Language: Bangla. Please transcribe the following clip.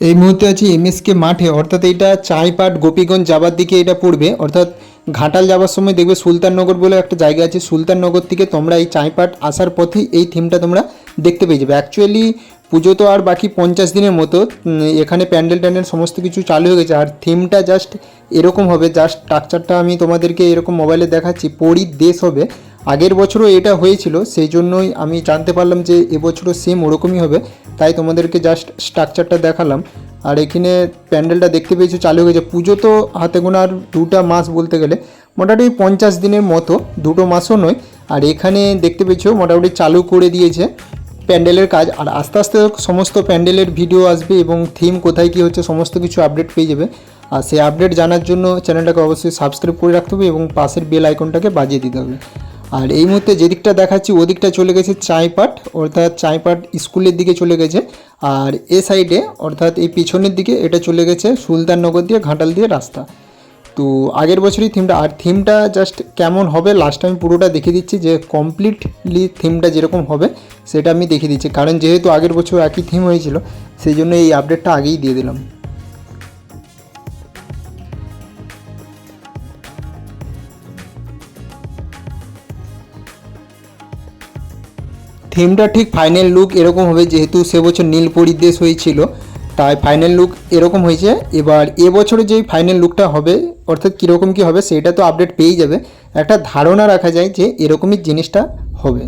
এই মুহূর্তে আছি এমএসকে মাঠে। অর্থাৎ এইটা চাইপাট, গোপীগঞ্জ যাবার দিকে এটা পড়বে। অর্থাৎ ঘাটাল যাওয়ার সময় দেখবে সুলতাননগর বলে একটা জায়গা আছে। সুলতাননগর থেকে তোমরা এই চাইপাট আসার পথেই এই থিমটা তোমরা দেখতে পেয়ে যাবে। অ্যাকচুয়ালি পুজো তো আর বাকি পঞ্চাশ দিনের মতো। এখানে প্যান্ডেল ট্যান্ডেল সমস্ত কিছু চালু হয়ে গেছে। আর থিমটা জাস্ট এরকম হবে। জাস্ট স্ট্রাকচারটা আমি তোমাদেরকে এরকম মোবাইলে দেখাচ্ছি। পরীর দেশ হবে। আগের বছরও এটা হয়েছিল, সেই জন্যই আমি জানতে পারলাম যে এবছরও সেম ওরকমই হবে। তাই তোমাদেরকে জাস্ট স্ট্রাকচারটা দেখালাম। আর এখানে প্যান্ডেলটা দেখতে পেয়েছ, চালু হয়ে গেছে। পুজো তো হাতে গোনা আর দুটা মাস বলতে গেলে, মোটামুটি পঞ্চাশ দিনের মতো, দুটো মাসও নয়। আর এখানে দেখতে পেয়েছ, মোটামুটি চালু করে দিয়েছে প্যান্ডেলের কাজ। আর আস্তে আস্তে সমস্ত প্যান্ডেলের ভিডিও আসবে এবং থিম কোথায় কী হচ্ছে, সমস্ত কিছু আপডেট পেয়ে যাবে। আর সেই আপডেট জানার জন্য চ্যানেলটাকে অবশ্যই সাবস্ক্রাইব করে রাখতে হবে এবং পাশের বেল আইকনটাকে বাজিয়ে দিতে হবে। আর এই মুহূর্তে যেদিকটা দেখাচ্ছি ওদিকটা চলে গেছে চাইপাট, অর্থাৎ চাইপাট স্কুলের দিকে চলে গেছে। আর এ সাইডে, অর্থাৎ এই পিছনের দিকে, এটা চলে গেছে সুলতাননগর দিয়ে, ঘাটাল দিয়ে রাস্তা। তো আগের বছরই থিমটা আর থিমটা জাস্ট কেমন হবে লাস্ট আমি পুরোটা দেখিয়ে দিচ্ছি যে কমপ্লিটলি থিমটা যেরকম হবে, সেটা আমি দেখিয়ে দিচ্ছি। কারণ যেহেতু আগের বছর একই থিম হয়েছিল, সেই জন্য এই আপডেটটা আগেই দিয়ে দিলাম। থিমটা ঠিক ফাইনাল লুক এরকম হবে, যেহেতু সে বছর নীল পরিদেশ হয়েছিল, তাই ফাইনাল লুক এরকম হয়েছে। এবার এবছরে যেই ফাইনাল লুকটা হবে, অর্থাৎ কীরকম কী হবে, সেটা তো আপডেট পেয়েই যাবে। একটা ধারণা রাখা যায় যে এরকমই জিনিসটা হবে।